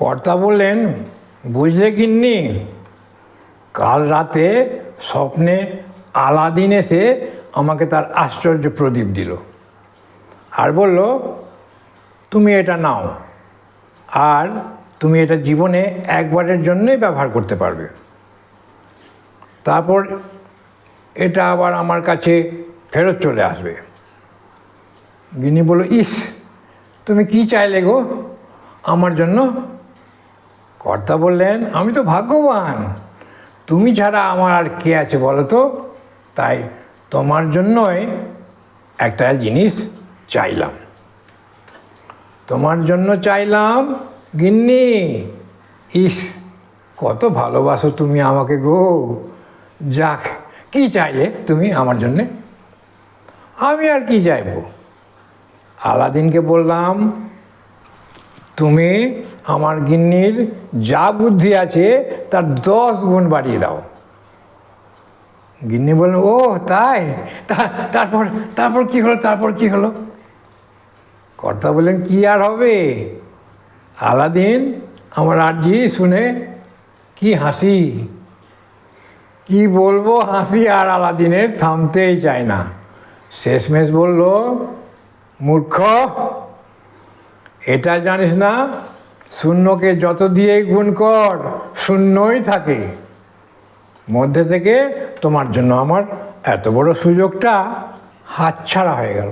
কর্তা বললেন, বুঝলে কিন্নি কাল রাতে স্বপ্নে আলাদিন এসে আমাকে তার আশ্চর্য প্রদীপ দিল আর বলল, তুমি এটা নাও আর তুমি এটা জীবনে একবারের জন্যই ব্যবহার করতে পারবে। তারপর এটা আবার আমার কাছে ফেরত চলে আসবে। গিনি বলল, ইস, তুমি কি চাইলে গো আমার জন্য কর্তা বললেন, আমি তো ভাগ্যবান। তুমি ছাড়া আমার আর কে আছে বলো তো? তাই তোমার জন্যই একটা জিনিস চাইলাম। তোমার জন্য চাইলাম, গিন্নি, ইস, কত ভালোবাসো তুমি আমাকে গো। যাক, কি চাইলে তুমি আমার জন্যে? আমি আর কি চাইব? আলাদিনকে বললাম তুমি আমার গিন্নির যা বুদ্ধি আছে তার দশ গুণ বাড়িয়ে দাও। গিন্নি বলল, ও, তাই? তারপর তারপর কি হলো, তারপর কি হলো? কর্তা বললেন, কি আর হবে? আলাদিন, আমার আর্জি শুনে কি হাসি? কি বলব, হাসি আর আলাদিনের থামতেই চায় না। শেষমেশ বলল, মূর্খ এটা জানিস না? শূন্যকে যত দিয়েই গুণ কর, শূন্যই থাকে। মধ্যে থেকে তোমার জন্য আমার এত বড় সুযোগটা হাতছাড়া হয়ে গেল।